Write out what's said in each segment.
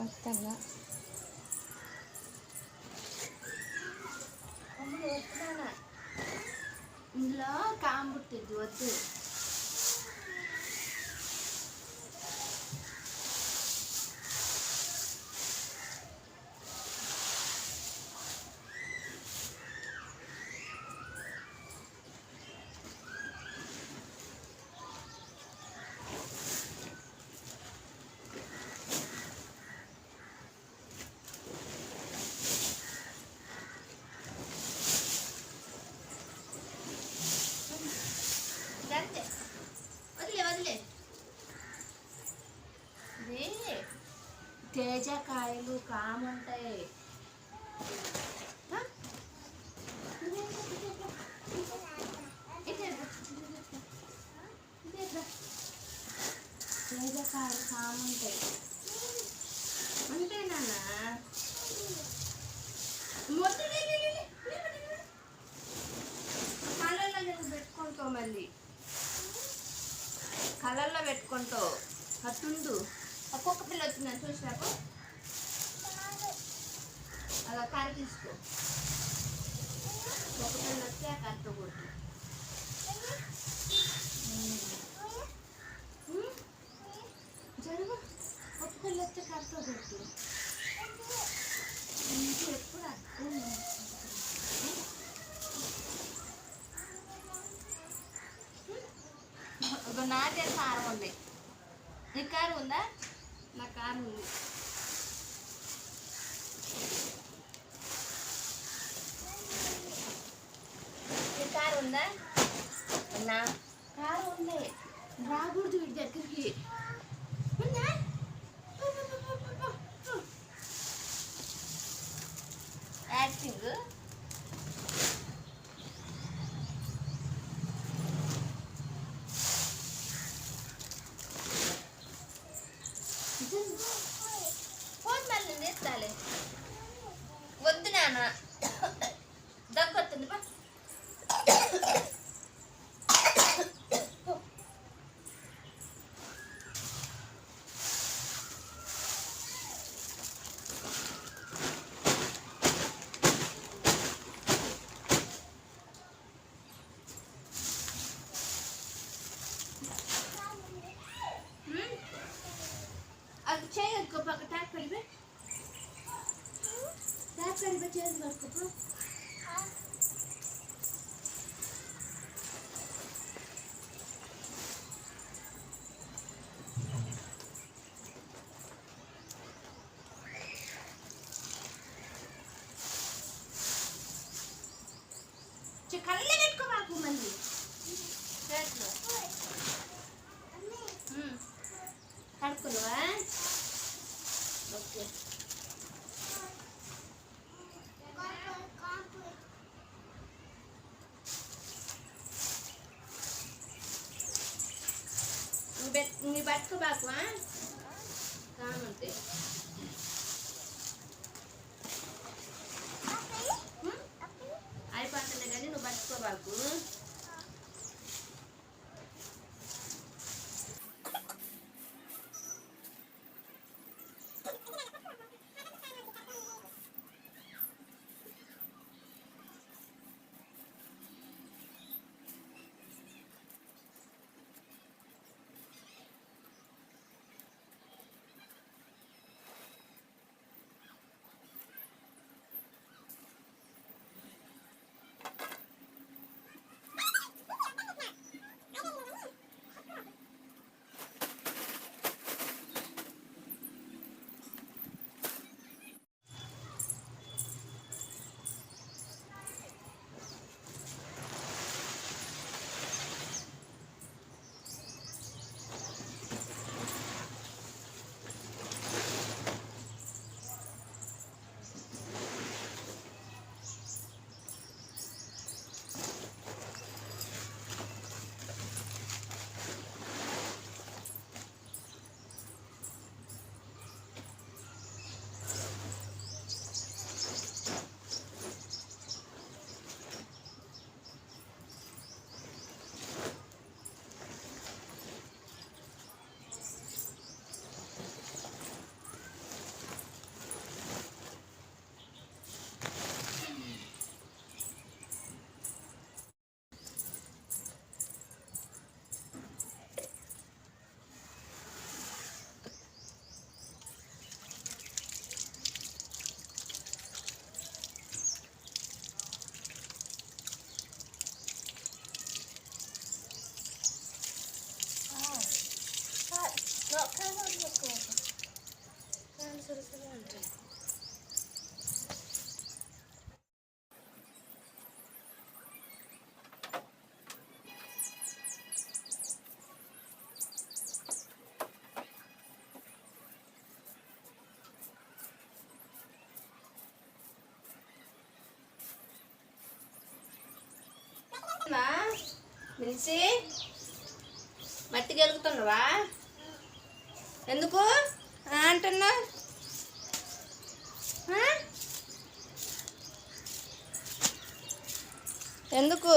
వస్తుందా ఇందులో కాంబుట్టిద్ది వద్దు. తేజకాయలు కాముంటాయి. ఆ? తేజకాయలు కాముంటాయి. అంతేనా పెట్టుకుంటావు మళ్ళీ. కలర్లో పెట్టుకుంటావు. అట్టుండు ఒక్కొక్క పిల్ల వచ్చిందని చూసినాకు అలా కర్ర తీసుకో ఒక పిల్ల వస్తే ఆ కర్రతో కొట్టు. జరుగు ఒక పిల్ల వస్తే కర్రతో కొట్టు ఎప్పుడు అర్థం ఒక నాదే కారం ఉంది నీ కారు ఉందా నా కారు ఉంది నీ కారు ఉందా? కారు ఉంది. రాకూడదు వీడి దగ్గరికి. పట్టుకోబాకు కామంతే అయిపోతుంది కానీ నువ్వు పట్టుకోబాకు మిల్సి మట్టి గెలుగుతున్నావా ఎందుకు? అంటున్నా. ఎందుకు?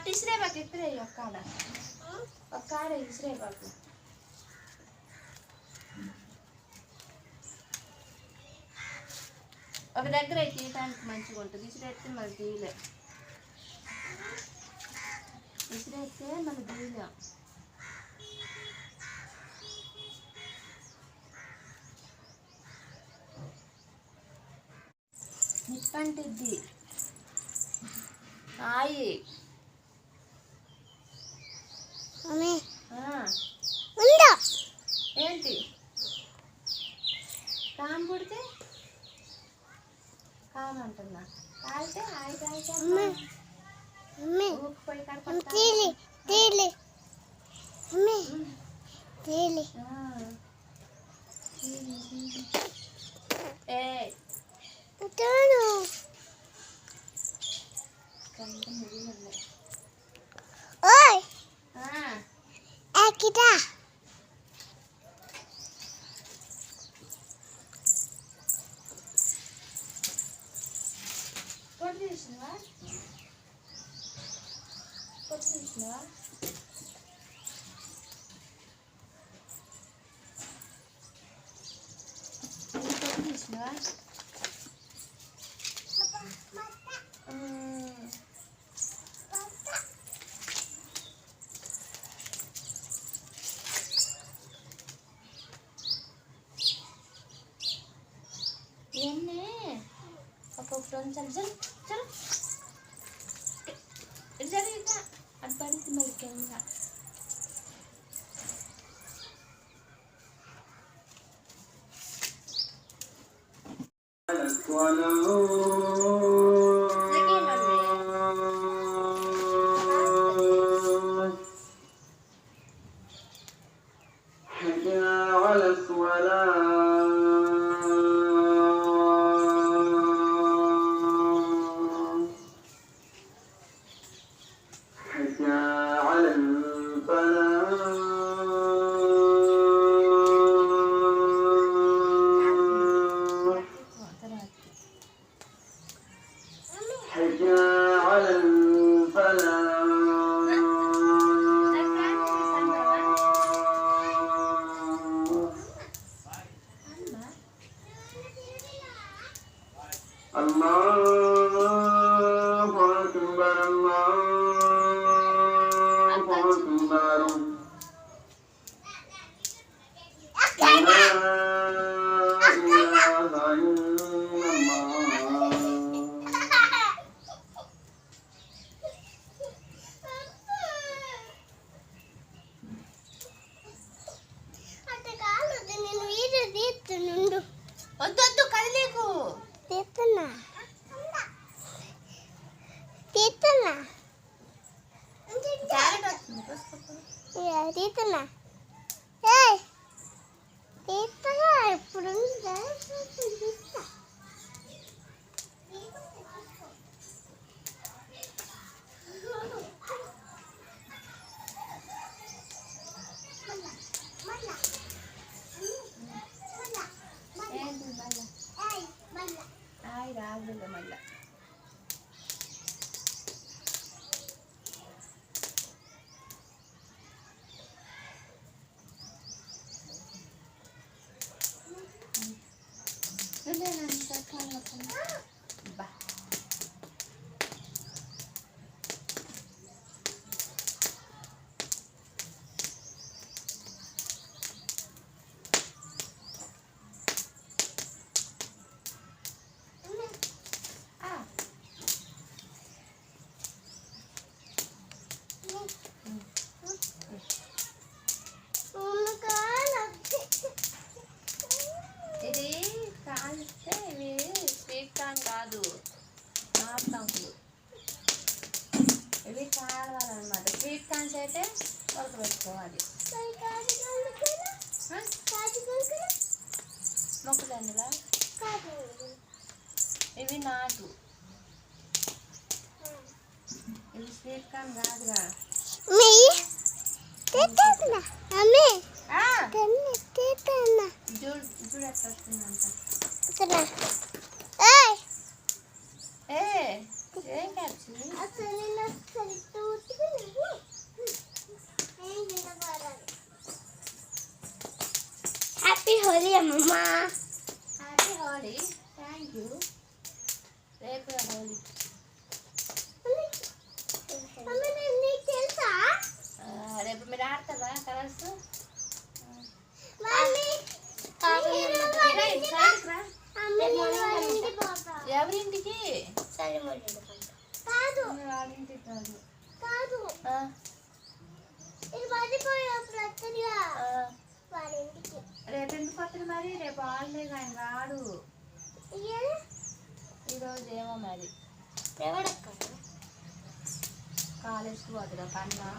నువ్వు ఇసిరే మాకు ఇద్దరే ఒక్క ఆడ. ఒక్క ఆడ ఇసిరే బాకు ఒక దగ్గర అయితే తీయటానికి మంచిగా ఉంటుంది. ఇసిరేస్తే మళ్ళీ తీయలే. ఇసిరేస్తే మళ్ళీ తీయలేం. నిప్పంటిద్ది ఆయి. ఉందా? ఏంటి? కామ్ పుడితే? కామ్ అంటున్నా. కాలితే ఆయి కాలితే మమ్మీ. ఊపిపోయి తీలి తీలి. తీలి. ఏ చల్ చల్ ఇటు జరిగిగా అది పడింది మళ్ళీ కింద で何かんだのかな నాటుకంకులు ఇవి కావాలన్నమాట. స్వీట్ కాన్స్ అయితే ఉడకబెట్టుకోవాలి ఆ? మొక్కజొన్నలా? ఇవి నాటు ఇవి స్వీట్ కార్న్ కాదురా మీ తీస్తున్నా అమ్మి ఆ, తన్ని తీస్తున్నా చూడు చూడు ఎట్లా వస్తుందంట తీస్తున్నా ఏయ్ ఏ ఏం కాదు అసలు నేను అసలు తూచుకున్నాను ఏం వినపడాలి హ్యాపీ హోలీ అమ్మమ్మ హ్యాపీ హోలీ థ్యాంక్ యూ రేపు హోలీ అమ్మ నేను నీకు తెలుసా రేపు మీరు ఆడతారా కలర్స్ మమ్మీ అమ్మ నేను వాళ్ళ ఇంటికి పోతా ఎవరింటికి సరే కాదు వాళ్ళింటికి కాదు కాదు ఆ, ఇది మర్చిపోయినప్పుడు వస్తుందిగా ఆ. వాళ్ళ ఇంటికి. రేపు ఎందుకు వస్తుంది మరి? రేపు హాలిడే ఆయన రాడు. ఈరోజు ఏమో మరి. ఎవడక్క? కాలేజ్కి పోతున్నా కన్నా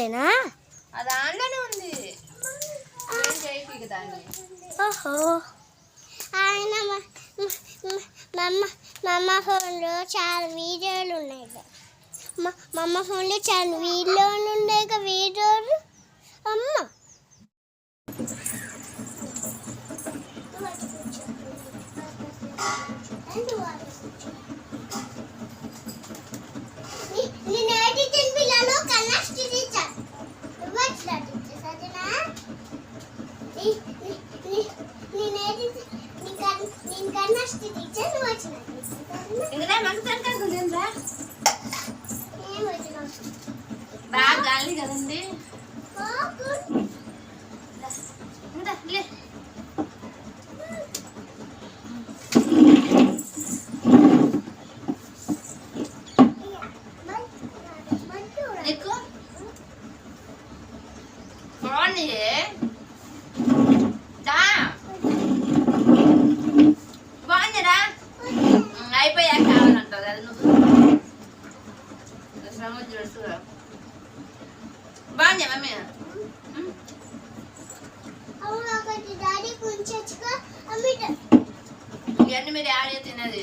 ఆంజేనా అది దాంట్లోనే ఉంది. ఏం చేయకు దాన్ని. ఓహో. ఆయన మా మా- మా అమ్మ మా అమ్మ ఫోన్లో చాలా వీడియోలు ఉన్నాయి మా మా అమ్మ ఫోన్లో చాలా వీడియోలు ఉన్నాయి కదా వీడియోలు. అమ్మ. బాగా గాలి కదండి. అయిపోయాక కావాలంటావు కదా నువ్వు. సముద్రం చూడ బాగుంది మమ్మీ ఇవన్నీ మీరు యాడ్ తినది.